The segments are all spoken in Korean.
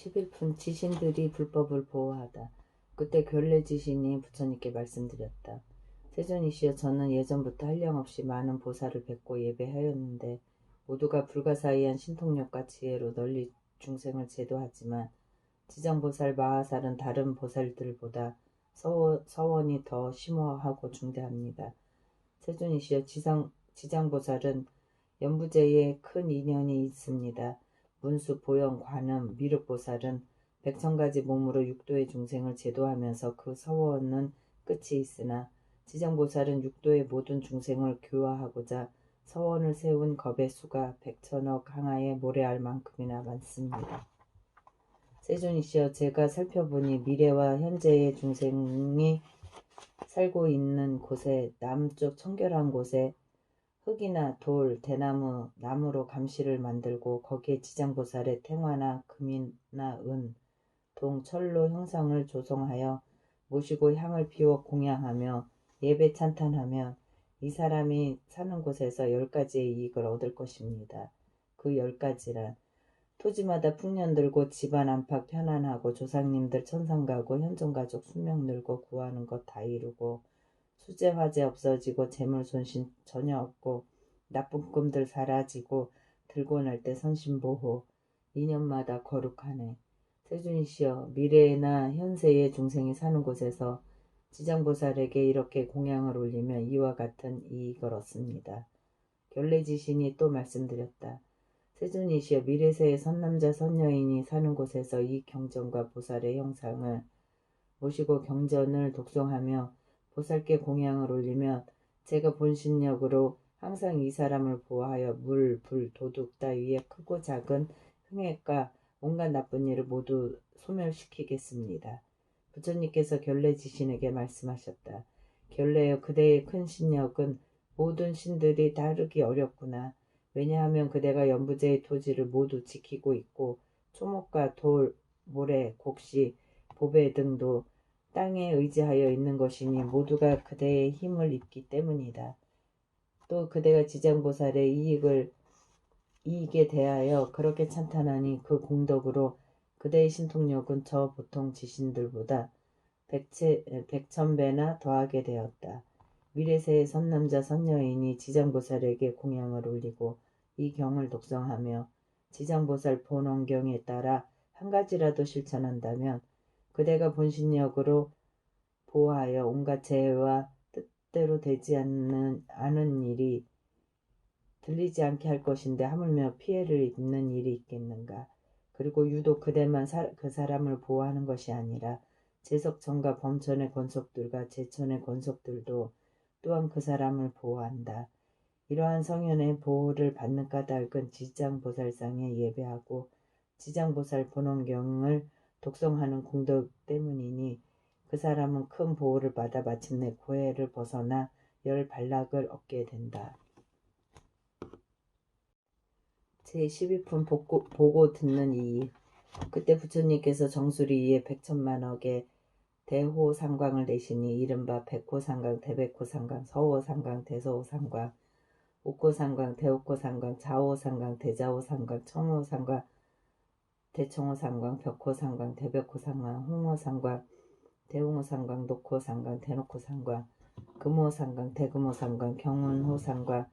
제11푼 지신들이 불법을 보호하다. 그때 결례 지신이 부처님께 말씀드렸다. 세존이시여 저는 예전부터 한량없이 많은 보살을 뵙고 예배하였는데 모두가 불가사의한 신통력과 지혜로 널리 중생을 제도하지만 지장보살 마하살은 다른 보살들보다 서원, 서원이 더 심오하고 중대합니다. 세존이시여 지상, 지장보살은 연부제에 큰 인연이 있습니다. 문수, 보영, 관음, 미륵보살은 백천가지 몸으로 육도의 중생을 제도하면서 그 서원은 끝이 있으나 지장보살은 육도의 모든 중생을 교화하고자 서원을 세운 겁의 수가 백천억 항하에 모래알 만큼이나 많습니다. 세존이시여 제가 살펴보니 미래와 현재의 중생이 살고 있는 곳에 남쪽 청결한 곳에 흙이나 돌, 대나무, 나무로 감시를 만들고 거기에 지장보살의 탱화나 금이나 은, 동, 철로 형상을 조성하여 모시고 향을 피워 공양하며 예배 찬탄하면 이 사람이 사는 곳에서 열 가지의 이익을 얻을 것입니다. 그 열 가지란 토지마다 풍년 들고 집안 안팎 편안하고 조상님들 천상 가고 현존 가족 수명 늘고 구하는 것 다 이루고 수재 화재 없어지고 재물 손실 전혀 없고 나쁜 꿈들 사라지고 들고 날 때 선심 보호 2년마다 거룩하네. 세준이시여 미래나 현세의 중생이 사는 곳에서 지장보살에게 이렇게 공양을 올리면 이와 같은 이익을 얻습니다. 결례지신이 또 말씀드렸다. 세존이시여 미래세의 선남자 선여인이 사는 곳에서 이 경전과 보살의 형상을 모시고 경전을 독송하며 보살께 공양을 올리면 제가 본신력으로 항상 이 사람을 보호하여 물, 불, 도둑 따위의 크고 작은 흥액과 온갖 나쁜 일을 모두 소멸시키겠습니다. 부처님께서 결례 지신에게 말씀하셨다. 결례여 그대의 큰 신력은 모든 신들이 다르기 어렵구나. 왜냐하면 그대가 연부제의 토지를 모두 지키고 있고 초목과 돌, 모래, 곡식, 보배 등도 땅에 의지하여 있는 것이니 모두가 그대의 힘을 입기 때문이다. 또 그대가 지장보살의 이익을 이익에 대하여 그렇게 찬탄하니 그 공덕으로 그대의 신통력은 저 보통 지신들보다 백체, 백천배나 더하게 되었다. 미래세의 선남자 선여인이 지장보살에게 공양을 올리고 이 경을 독성하며 지장보살 본원경에 따라 한 가지라도 실천한다면 그대가 본신력으로 보호하여 온갖 재해와 뜻대로 되지 않는, 않은 일이 들리지 않게 할 것인데 하물며 피해를 입는 일이 있겠는가. 그리고 유독 그대만 사, 그 사람을 보호하는 것이 아니라 제석천과 범천의 권속들과 제천의 권속들도 또한 그 사람을 보호한다. 이러한 성현의 보호를 받는 까닭은 지장보살상에 예배하고 지장보살 본원경을 독성하는 공덕 때문이니 그 사람은 큰 보호를 받아 마침내 고해를 벗어나 열 반락을 얻게 된다. 제12품 보고, 보고 듣는 이익 그때 부처님께서 정수리에 백천만억의 대호상광을 내시니 이른바 백호상광, 대백호상광, 서호상광, 대서호상광, 옥호상광, 대옥호상광, 자호상광, 대자호상광, 청호상광, 대청호상광, 벽호상광, 대벽호상광, 홍호상광, 대홍호상광, 녹호상광, 대녹호상광, 금호상광, 대금호상광, 경운호상광,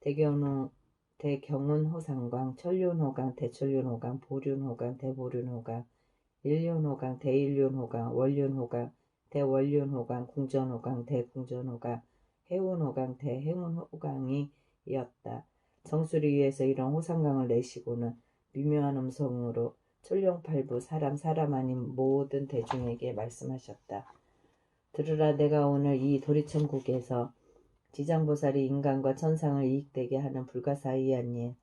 대경호 대경운호상광, 천륜호강, 대천륜호강, 보륜호강, 대보륜호강, 일륜호강, 대일륜호강, 원륜호강, 대원륜호강, 궁전호강, 대궁전호강, 해운호강, 대해운호강이 이었다. 정수리 위에서 이런 호상강을 내시고는 미묘한 음성으로 천룡팔부 사람 사람 아닌 모든 대중에게 말씀하셨다. 들으라 내가 오늘 이 도리천국에서 지장보살이 인간과 천상을 이익되게 하는 불가사의한 일,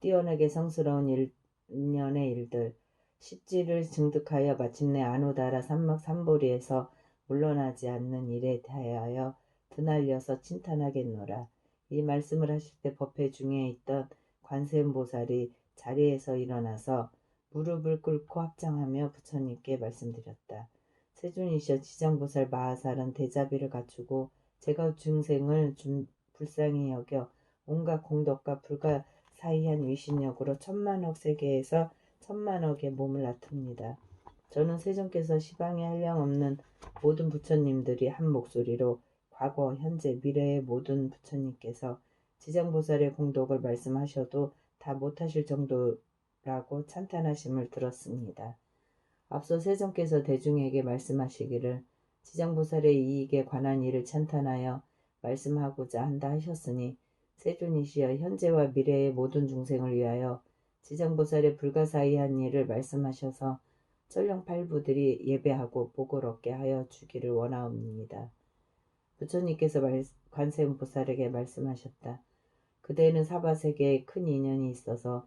뛰어나게 성스러운 일, 년의 일들, 십지를 증득하여 마침내 아노다라 삼막 삼보리에서 물러나지 않는 일에 대하여 드날려서 칭탄하겠노라. 이 말씀을 하실 때 법회 중에 있던 관세음보살이 자리에서 일어나서 무릎을 꿇고 합장하며 부처님께 말씀드렸다. 세준이시여 지장보살 마하살은 대자비를 갖추고 제가 중생을 좀 불쌍히 여겨 온갖 공덕과 불가사의한 위신력으로 천만억 세계에서 천만억의 몸을 나툽니다. 저는 세존께서 시방에 한량없는 모든 부처님들이 한 목소리로 과거, 현재, 미래의 모든 부처님께서 지장보살의 공덕을 말씀하셔도 다 못하실 정도라고 찬탄하심을 들었습니다. 앞서 세존께서 대중에게 말씀하시기를 지장보살의 이익에 관한 일을 찬탄하여 말씀하고자 한다 하셨으니 세존이시여 현재와 미래의 모든 중생을 위하여 지장보살의 불가사의한 일을 말씀하셔서 천령팔부들이 예배하고 복을 얻게 하여 주기를 원하옵니다. 부처님께서 관세음보살에게 말씀하셨다. 그대는 사바세계에 큰 인연이 있어서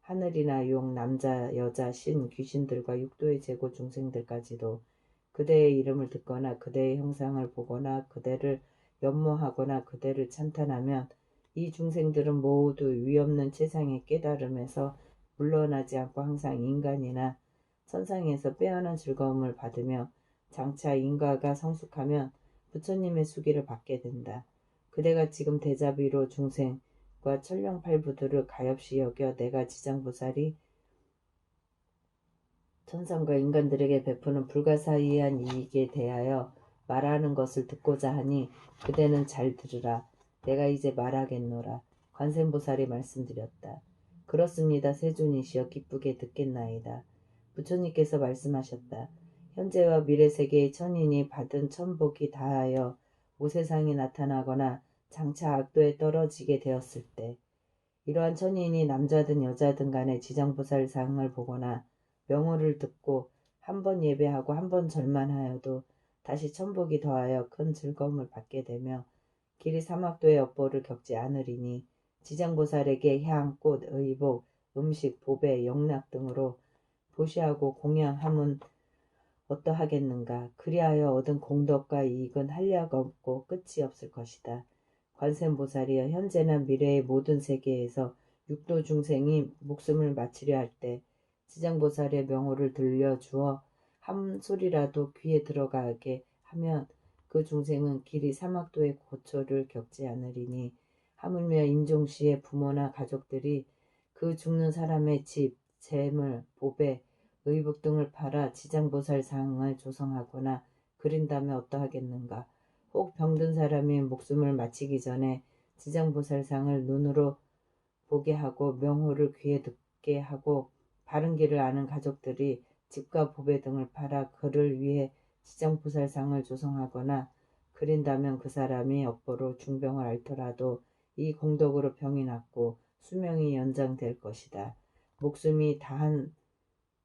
하늘이나 용, 남자, 여자, 신, 귀신들과 육도의 제고 중생들까지도 그대의 이름을 듣거나 그대의 형상을 보거나 그대를 연모하거나 그대를 찬탄하면 이 중생들은 모두 위없는 최상의 깨달음에서 물러나지 않고 항상 인간이나 선상에서 빼어난 즐거움을 받으며 장차 인과가 성숙하면 부처님의 수기를 받게 된다. 그대가 지금 대자비로 중생 과 천령팔 부들을 가엾이 여겨 내가 지장보살이 천상과 인간들에게 베푸는 불가사의한 이익에 대하여 말하는 것을 듣고자 하니 그대는 잘 들으라. 내가 이제 말하겠노라. 관세음보살이 말씀드렸다. 그렇습니다. 세존이시여 기쁘게 듣겠나이다. 부처님께서 말씀하셨다. 현재와 미래 세계의 천인이 받은 천복이 다하여 오세상에 나타나거나 장차 악도에 떨어지게 되었을 때 이러한 천인이 남자든 여자든 간에 지장보살상을 보거나 명호를 듣고 한 번 예배하고 한 번 절만하여도 다시 천복이 더하여 큰 즐거움을 받게 되며 길이 사막도의 업보를 겪지 않으리니 지장보살에게 향, 꽃, 의복, 음식, 보배, 영락 등으로 보시하고 공양함은 어떠하겠는가. 그리하여 얻은 공덕과 이익은 한량 없고 끝이 없을 것이다. 관세음보살이여 현재나 미래의 모든 세계에서 육도 중생이 목숨을 마치려 할 때 지장보살의 명호를 들려주어 한 소리라도 귀에 들어가게 하면 그 중생은 길이 사막도의 고초를 겪지 않으리니 하물며 임종시의 부모나 가족들이 그 죽는 사람의 집, 재물, 보배, 의복 등을 팔아 지장보살상을 조성하거나 그린다면 어떠하겠는가. 혹 병든 사람이 목숨을 마치기 전에 지장보살상을 눈으로 보게 하고 명호를 귀에 듣게 하고 바른 길을 아는 가족들이 집과 보배 등을 팔아 그를 위해 지정보살상을 조성하거나 그린다면 그 사람이 업보로 중병을 앓더라도 이 공덕으로 병이 낫고 수명이 연장될 것이다. 목숨이 다한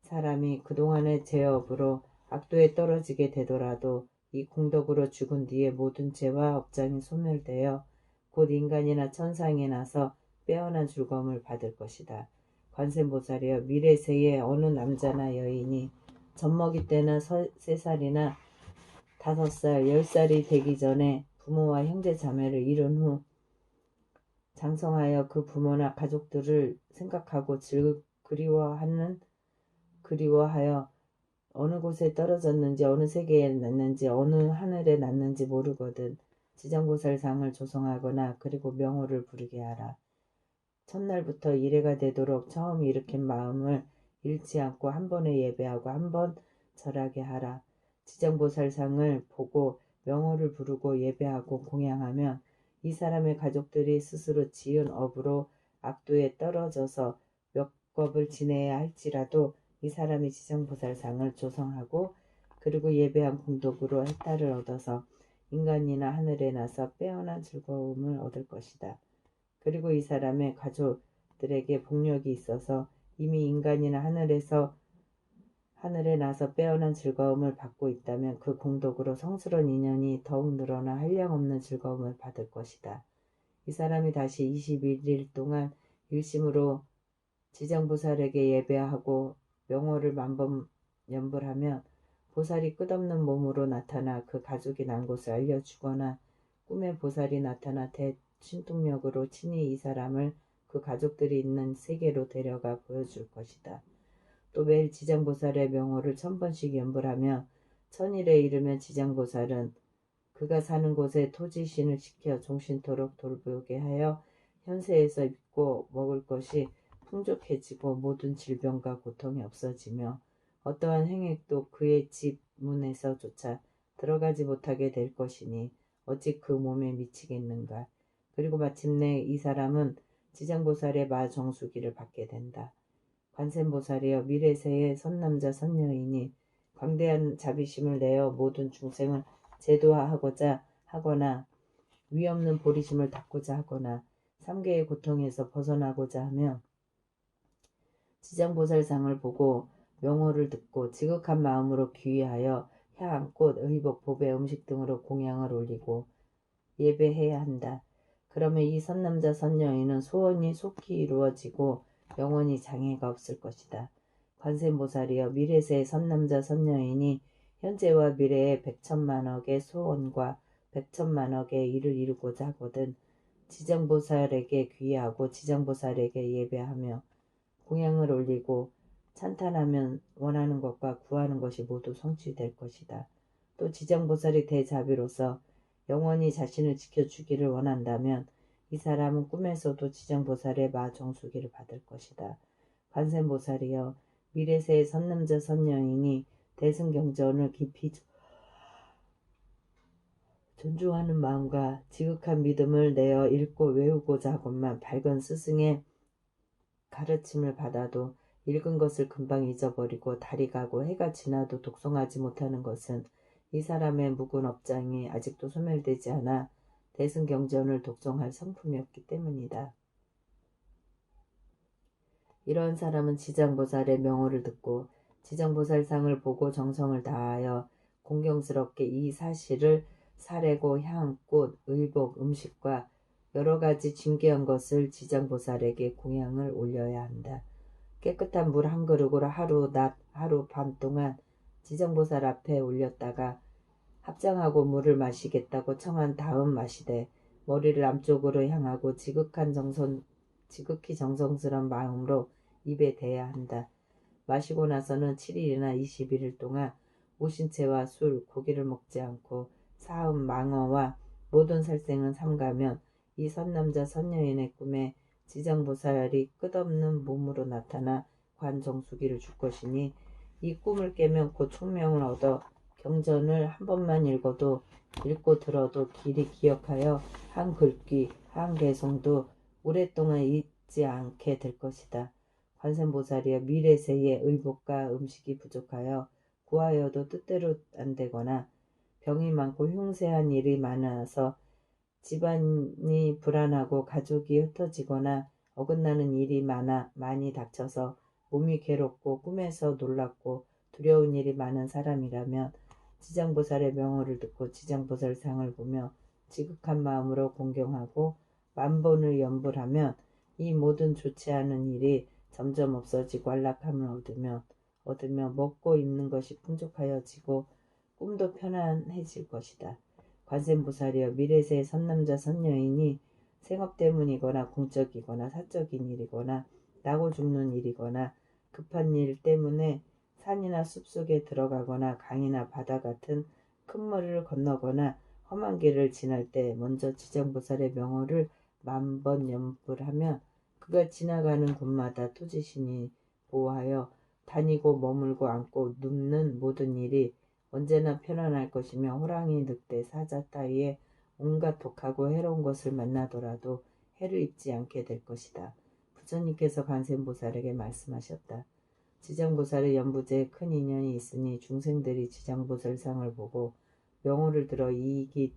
사람이 그동안의 죄업으로 악도에 떨어지게 되더라도 이 공덕으로 죽은 뒤에 모든 죄와 업장이 소멸되어 곧 인간이나 천상에 나서 빼어난 즐거움을 받을 것이다. 관세보살이여 미래 세에 어느 남자나 여인이 젖먹이 때는 세 살이나 다섯 살, 열 살이 되기 전에 부모와 형제 자매를 잃은 후 장성하여 그 부모나 가족들을 생각하고 즐 그리워하는 그리워하여 어느 곳에 떨어졌는지 어느 세계에 났는지 어느 하늘에 났는지 모르거든 지정보살상을 조성하거나 그리고 명호를 부르게 하라. 첫날부터 이래가 되도록 처음 일으킨 마음을 잃지 않고 한 번에 예배하고 한 번 절하게 하라. 지정보살상을 보고 명호를 부르고 예배하고 공양하면 이 사람의 가족들이 스스로 지은 업으로 악도에 떨어져서 몇 겁을 지내야 할지라도 이 사람이 지정보살상을 조성하고 그리고 예배한 공덕으로 해탈을 얻어서 인간이나 하늘에 나서 빼어난 즐거움을 얻을 것이다. 그리고 이 사람의 가족들에게 복력이 있어서 이미 인간이나 하늘에서 하늘에 나서 빼어난 즐거움을 받고 있다면 그 공덕으로 성스러운 인연이 더욱 늘어나 한량없는 즐거움을 받을 것이다. 이 사람이 다시 21일 동안 일심으로 지정보살에게 예배하고 명호를 만번 연불하면 보살이 끝없는 몸으로 나타나 그 가족이 난 곳을 알려주거나 꿈에 보살이 나타나 대 신통력으로 친히 이 사람을 그 가족들이 있는 세계로 데려가 보여줄 것이다. 또 매일 지장보살의 명호를 천 번씩 연불하며 천일에 이르면 지장보살은 그가 사는 곳에 토지신을 시켜 종신토록 돌보게 하여 현세에서 입고 먹을 것이 풍족해지고 모든 질병과 고통이 없어지며 어떠한 행액도 그의 집 문에서조차 들어가지 못하게 될 것이니 어찌 그 몸에 미치겠는가. 그리고 마침내 이 사람은 지장보살의 마정수기를 받게 된다. 관세음보살이여 미래세의 선남자 선녀이니 광대한 자비심을 내어 모든 중생을 제도화하고자 하거나 위없는 보리심을 닦고자 하거나 삼계의 고통에서 벗어나고자 하며 지장보살상을 보고 명호를 듣고 지극한 마음으로 귀의하여 향, 꽃, 의복, 보배, 음식 등으로 공양을 올리고 예배해야 한다. 그러면 이 선남자 선녀인은 소원이 속히 이루어지고 영원히 장애가 없을 것이다. 관세음보살이여 미래세의 선남자 선녀이니 현재와 미래의 백천만억의 소원과 백천만억의 일을 이루고자 하거든 지정보살에게 귀하고 지정보살에게 예배하며 공양을 올리고 찬탄하면 원하는 것과 구하는 것이 모두 성취될 것이다. 또 지정보살이 대자비로서 영원히 자신을 지켜주기를 원한다면 이 사람은 꿈에서도 지정보살의 마정수기를 받을 것이다. 관세보살이여 미래세의 선남자 선녀이니 대승경전을 깊이 존중하는 마음과 지극한 믿음을 내어 읽고 외우고자 하건만 밝은 스승의 가르침을 받아도 읽은 것을 금방 잊어버리고 달이 가고 해가 지나도 독송하지 못하는 것은 이 사람의 묵은 업장이 아직도 소멸되지 않아 대승경전을 독송할 성품이 없기 때문이다. 이러한 사람은 지장보살의 명호를 듣고 지장보살상을 보고 정성을 다하여 공경스럽게 이 사실을 사례고 향, 꽃, 의복, 음식과 여러 가지 징계한 것을 지장보살에게 공양을 올려야 한다. 깨끗한 물 한 그릇으로 하루, 낮, 하루 밤 동안 지정보살 앞에 올렸다가 합장하고 물을 마시겠다고 청한 다음 마시되 머리를 남쪽으로 향하고 지극한 정성, 지극히 정성스러운 마음으로 입에 대야 한다. 마시고 나서는 7일이나 21일 동안 오신채와 술, 고기를 먹지 않고 사음, 망어와 모든 살생은 삼가면 이 선남자 선녀인의 꿈에 지정보살이 끝없는 몸으로 나타나 관정수기를 줄 것이니 이 꿈을 깨면 곧 총명을 얻어 경전을 한 번만 읽어도 읽고 들어도 길이 기억하여 한 글귀, 한 개성도 오랫동안 잊지 않게 될 것이다. 관세보살이여 미래세의 의복과 음식이 부족하여 구하여도 뜻대로 안 되거나 병이 많고 흉세한 일이 많아서 집안이 불안하고 가족이 흩어지거나 어긋나는 일이 많아 많이 닥쳐서 몸이 괴롭고 꿈에서 놀랍고 두려운 일이 많은 사람이라면 지장보살의 명호를 듣고 지장보살상을 보며 지극한 마음으로 공경하고 만번을 연불하면 이 모든 좋지 않은 일이 점점 없어지고 안락함을 얻으며 얻으며 먹고 입는 것이 풍족하여지고 꿈도 편안해질 것이다. 관세음보살이여 미래세의 선남자 선녀이니 생업 때문이거나 공적이거나 사적인 일이거나 나고 죽는 일이거나 급한 일 때문에 산이나 숲속에 들어가거나 강이나 바다 같은 큰 물을 건너거나 험한 길을 지날 때 먼저 지정보살의 명호를 만번 연불하면 그가 지나가는 곳마다 토지신이 보호하여 다니고 머물고 앉고 눕는 모든 일이 언제나 편안할 것이며 호랑이, 늑대, 사자 따위에 온갖 독하고 해로운 것을 만나더라도 해를 입지 않게 될 것이다. 부처님께서 관세음보살에게 말씀하셨다. 지장보살의 연부제에 큰 인연이 있으니 중생들이 지장보살상을 보고 명호를 들어 이익이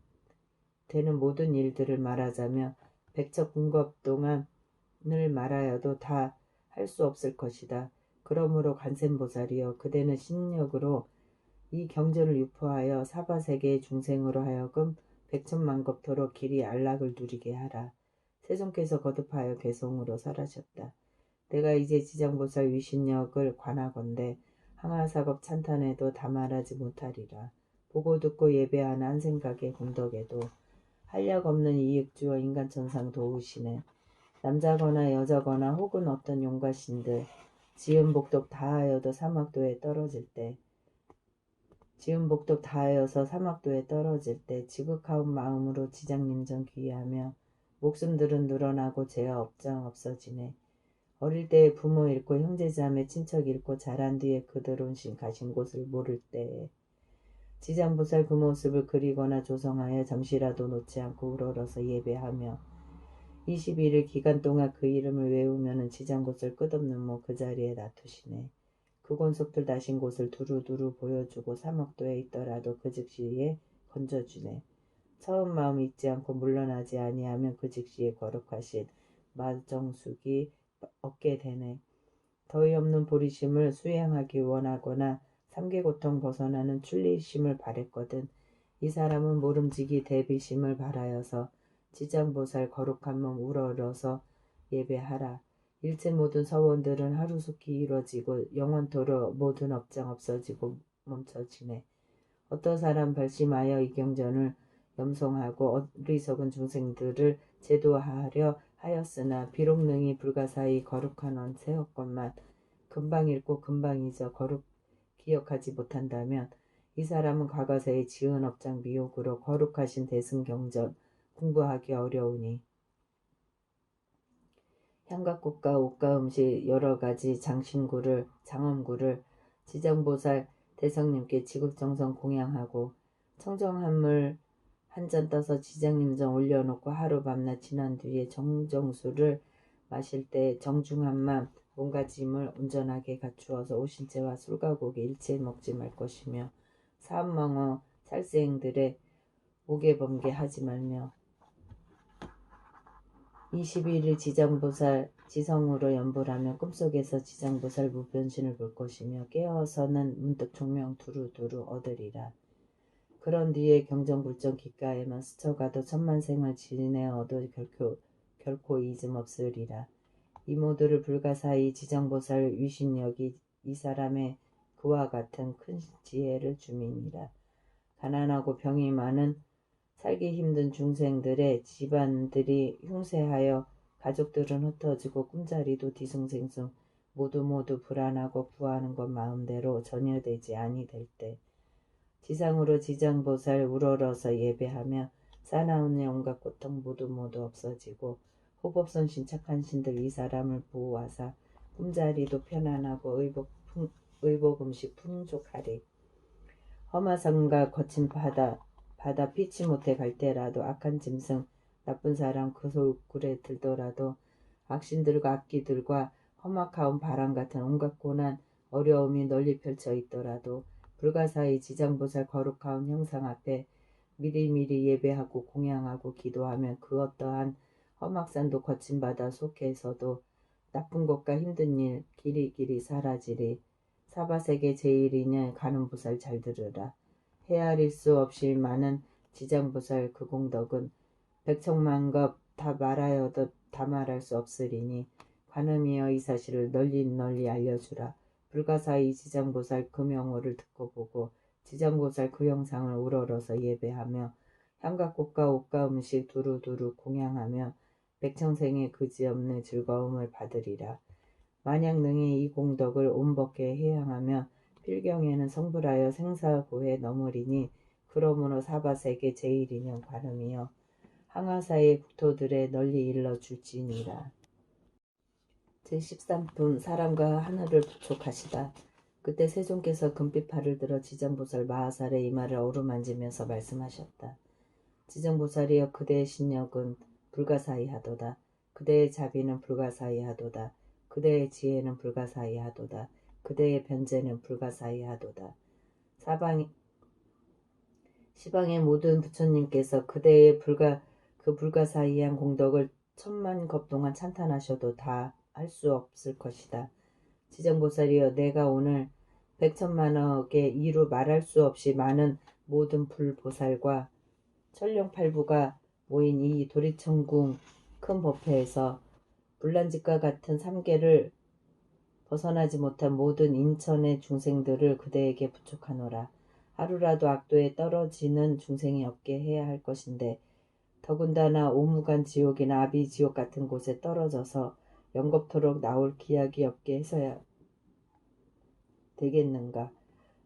되는 모든 일들을 말하자며 백척 군급 동안을 말하여도 다 할 수 없을 것이다. 그러므로 관세음보살이여 그대는 신력으로 이 경전을 유포하여 사바세계의 중생으로 하여금 백천만 겁토록 길이 안락을 누리게 하라. 세종께서 거듭하여 개성으로 설하셨다. 내가 이제 지장보살 위신력을 관하건대 항하사겁 찬탄에도 다 말하지 못하리라. 보고 듣고 예배하는 한 생각의 공덕에도 한력 없는 이익주어 인간천상 도우시네. 남자거나 여자거나 혹은 어떤 용가신들 지은 복덕 다하여도 사막도에 떨어질 때 지은 복덕 다하여서 사막도에 떨어질 때 지극하운 마음으로 지장님전 귀하며 목숨들은 늘어나고 죄와 업장 없어지네. 어릴 때 부모 잃고 형제자매 친척 잃고 자란 뒤에 그들 신 가신 곳을 모를 때에 지장보살 그 모습을 그리거나 조성하여 잠시라도 놓지 않고 우러러서 예배하며 21일 기간 동안 그 이름을 외우면은 지장곳을 끝없는 뭐 그 자리에 놔두시네. 그 권속들 나신 곳을 두루두루 보여주고 사목도에 있더라도 그 즉시에 건져주네. 처음 마음 잊지 않고 물러나지 아니하면 그 즉시에 거룩하신 마정숙이 얻게 되네. 더위 없는 보리심을 수행하기 원하거나 삼계고통 벗어나는 출리심을 바랬거든. 이 사람은 모름지기 대비심을 바라여서 지장보살 거룩한 몸 우러러서 예배하라. 일체 모든 서원들은 하루속히 이루어지고 영원토록 모든 업장 없어지고 멈춰지네. 어떤 사람 발심하여 이 경전을 염송하고 어리석은 중생들을 제도하려 하였으나 비록 능히 불가사의 거룩한 원 세웠건만 금방 읽고 금방 잊어 거룩 기억하지 못한다면 이 사람은 과거세의 지은 업장 미혹으로 거룩하신 대승 경전 공부하기 어려우니 향각꽃과 옷과 음식 여러 가지 장신구를 장엄구를 지정보살 대성님께 지극정성 공양하고 청정한물 한 잔 떠서 지장님정 올려놓고 하루 밤낮 지난 뒤에 정정수를 마실 때 정중한만 몸과 짐을 온전하게 갖추어서 오신채와 고기 일체 먹지 말 것이며 사암망어 살생들의 오개범게 하지 말며 21일 지장보살 지성으로 연불하며 꿈속에서 지장보살 무변신을 볼 것이며 깨어서는 문득 종명 두루두루 얻으리라. 그런 뒤에 경정불정 귓가에만 스쳐가도 천만생을 지내어도 결코, 결코 잊음 없으리라. 이모들을 불가사의 지정보살 위신력이 이 사람의 그와 같은 큰 지혜를 주민이라. 가난하고 병이 많은 살기 힘든 중생들의 집안들이 흉세하여 가족들은 흩어지고 꿈자리도 뒤숭생숭 모두 모두 불안하고 구하는 것 마음대로 전혀 되지 아니 될 때 지상으로 지장보살 우러러서 예배하며 사나운 온갖 고통 모두 모두 없어지고 호법선신 착한 신들 이 사람을 보호하사 꿈자리도 편안하고 의복, 풍, 의복 음식 풍족하리. 험하성과 거친 바다 바다 피치 못해 갈 때라도 악한 짐승 나쁜 사람 그 소굴에 들더라도 악신들과 악기들과 험악하온 바람 같은 온갖 고난 어려움이 널리 펼쳐 있더라도 불가사의 지장보살 거룩하온 형상 앞에 미리미리 예배하고 공양하고 기도하면 그 어떠한 험악산도 거친 바다 속에서도 나쁜 것과 힘든 일 길이길이 사라지리. 사바세계 제일이냐 가는 보살 잘 들으라 헤아릴 수 없이 많은 지장보살 그 공덕은 백천만급 다 말하여도 다 말할 수 없으리니 관음이여 이 사실을 널리 널리 알려주라. 불가사의 지장보살 그 명호를 듣고 보고 지장보살 그 영상을 우러러서 예배하며 향각꽃과 옷과 음식 두루두루 공양하며 백청생의 그지없는 즐거움을 받으리라. 만약 능히 이 공덕을 온법게 해양하며 필경에는 성불하여 생사고에 넘으리니 그러므로 사바세계 제일인연 관음이여 항하사의 국토들에 널리 일러 줄지니라. 제13품 사람과 하늘을 부촉하시다. 그때 세종께서 금빛팔을 들어 지정보살 마하살의 이마를 어루만지면서 말씀하셨다. 지정보살이여 그대의 신력은 불가사의하도다. 그대의 자비는 불가사의하도다. 그대의 지혜는 불가사의하도다. 그대의 변제는 불가사의하도다. 사방 시방의 모든 부처님께서 그대의 불가 그 불가사의한 공덕을 천만 겁 동안 찬탄하셔도 다 할 수 없을 것이다. 지정보살이여 내가 오늘 백천만억의 이루 말할 수 없이 많은 모든 불보살과 천룡팔부가 모인 이 도리천궁 큰 법회에서 불난집과 같은 삼계를 벗어나지 못한 모든 인천의 중생들을 그대에게 부축하노라. 하루라도 악도에 떨어지는 중생이 없게 해야 할 것인데 더군다나 오무간 지옥이나 아비 지옥 같은 곳에 떨어져서 영겁토록 나올 기약이 없게 해서야 되겠는가.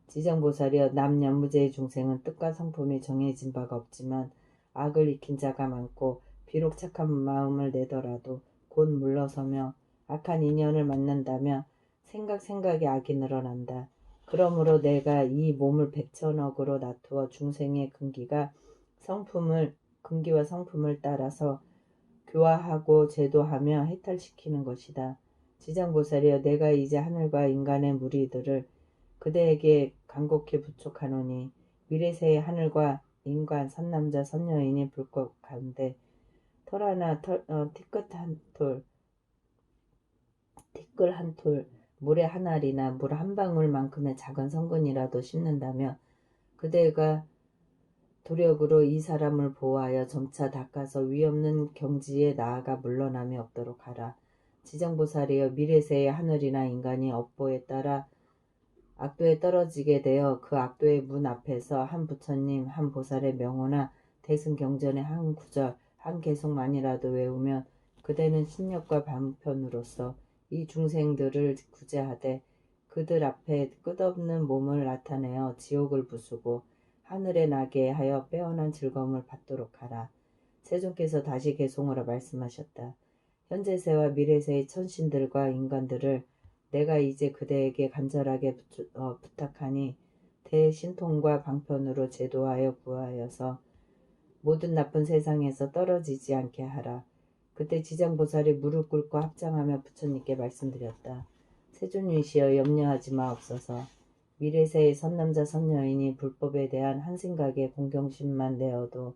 지정보살이여 남연무제의 중생은 뜻과 성품이 정해진 바가 없지만 악을 익힌 자가 많고 비록 착한 마음을 내더라도 곧 물러서며 악한 인연을 만난다면 생각 생각에 악이 늘어난다. 그러므로 내가 이 몸을 백천억으로 놔두어 중생의 근기가 성품을 근기와 성품을 따라서 교화하고 제도하며 해탈시키는 것이다. 지장보살이여 내가 이제 하늘과 인간의 무리들을 그대에게 간곡히 부축하노니 미래세의 하늘과 인간 선남자 선여인이 불꽃 가운데 털 하나 털, 어, 티끌 한 톨 티끌 한 톨 물의 한 알이나 물 한 방울만큼의 작은 성분이라도 심는다면 그대가 도력으로 이 사람을 보호하여 점차 닦아서 위없는 경지에 나아가 물러남이 없도록 하라. 지정보살이여 미래세의 하늘이나 인간이 업보에 따라 악도에 떨어지게 되어 그 악도의 문 앞에서 한 부처님, 한 보살의 명호나 대승경전의 한 구절, 한 개송만이라도 외우면 그대는 신력과 방편으로서 이 중생들을 구제하되 그들 앞에 끝없는 몸을 나타내어 지옥을 부수고 하늘에 나게 하여 빼어난 즐거움을 받도록 하라. 세존께서 다시 개송으로 말씀하셨다. 현재세와 미래세의 천신들과 인간들을 내가 이제 그대에게 간절하게 부, 어, 부탁하니 대신통과 방편으로 제도하여 구하여서 모든 나쁜 세상에서 떨어지지 않게 하라. 그때 지장보살이 무릎 꿇고 합장하며 부처님께 말씀드렸다. 세존이시여 염려하지 마옵소서. 미래세의 선남자 선여인이 불법에 대한 한 생각에 공경심만 내어도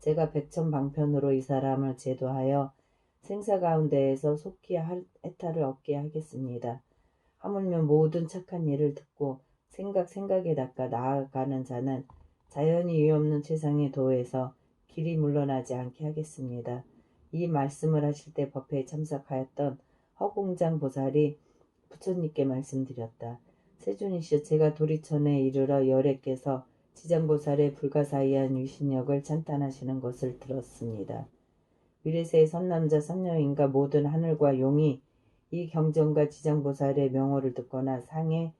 제가 백천방편으로 이 사람을 제도하여 생사 가운데에서 속히 해탈을 얻게 하겠습니다. 하물며 모든 착한 일을 듣고 생각 생각에 닦아 나아가는 자는 자연이 위없는 세상의 도에서 길이 물러나지 않게 하겠습니다. 이 말씀을 하실 때 법회에 참석하였던 허공장 보살이 부처님께 말씀드렸다. 세존이시여 제가 도리천에 이르러 열애께서 지장보살의 불가사의한 유신력을 찬탄하시는 것을 들었습니다. 미래세의 선남자 선녀인과 모든 하늘과 용이 이 경전과 지장보살의 명호를 듣거나 상에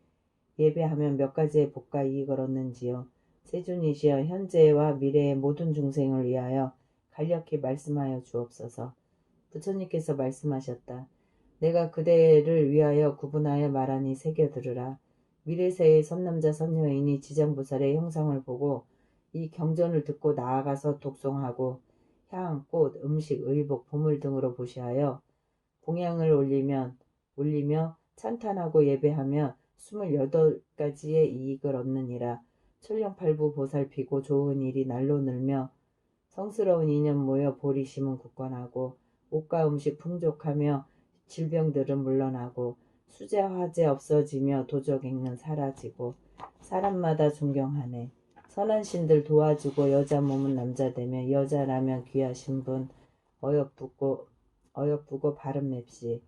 예배하면 몇 가지의 복과 이익을 얻는지요. 세존이시여 현재와 미래의 모든 중생을 위하여 간략히 말씀하여 주옵소서. 부처님께서 말씀하셨다. 내가 그대를 위하여 구분하여 말하니 새겨 들으라. 미래세의 선남자 선여인이 지장보살의 형상을 보고 이 경전을 듣고 나아가서 독송하고 향, 꽃, 음식, 의복, 보물 등으로 보시하여 공양을 올리면 올리며 찬탄하고 예배하며 28가지의 이익을 얻느니라. 천령팔부 보살피고 좋은 일이 날로 늘며 성스러운 인연 모여 보리 심은 굳건하고 옷과 음식 풍족하며 질병들은 물러나고 수제 화재 없어지며 도적 행는 사라지고 사람마다 존경하네. 선한 신들 도와주고 여자 몸은 남자 되며 여자라면 귀하신 분 어여쁘고 어여쁘고 바른 맵시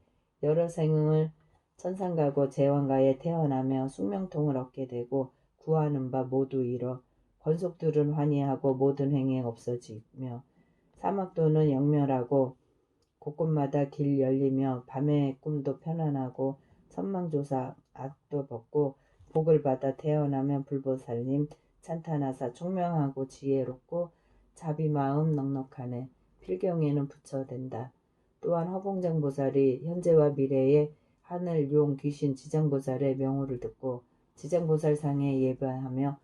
여러 생을 천상가고 제왕가에 태어나며 숙명통을 얻게 되고 구하는 바 모두 이뤄 권속들은 환희하고 모든 행위 없어지며 사막도는 영멸하고 곳곳마다 길 열리며 밤의 꿈도 편안하고 선망조사 악도 벗고 복을 받아 태어나면 불보살님 찬탄하사 총명하고 지혜롭고 자비 마음 넉넉하네 필경에는 부처된다. 또한 허봉장 보살이 현재와 미래의 하늘 용 귀신 지장보살의 명호를 듣고 지장보살상에 예배하며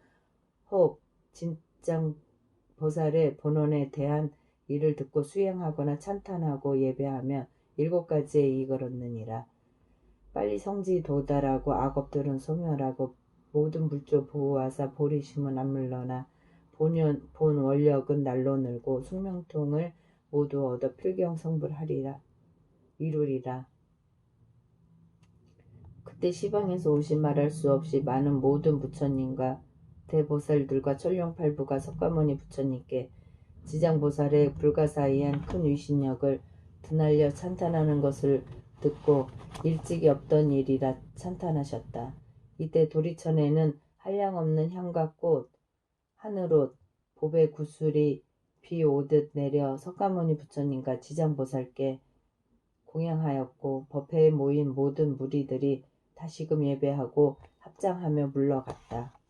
혹 진장 보살의 본원에 대한 일을 듣고 수행하거나 찬탄하고 예배하며 일곱 가지의 이익을 얻느니라. 빨리 성지 도달하고 악업들은 소멸하고 모든 물조 보호하사 보리심은 안 물러나 본연, 본 원력은 날로 늘고 숙명통을 모두 얻어 필경 성불하리라 이루리라. 그때 시방에서 오신 말할 수 없이 많은 모든 부처님과 대보살들과 천룡팔부가 석가모니 부처님께 지장보살의 불가사의한 큰 위신력을 드날려 찬탄하는 것을 듣고 일찍이 없던 일이라 찬탄하셨다. 이때 도리천에는 한량없는 향과 꽃, 하늘옷, 보배 구슬이 비 오듯 내려 석가모니 부처님과 지장보살께 공양하였고 법회에 모인 모든 무리들이 다시금 예배하고 합장하며 물러갔다.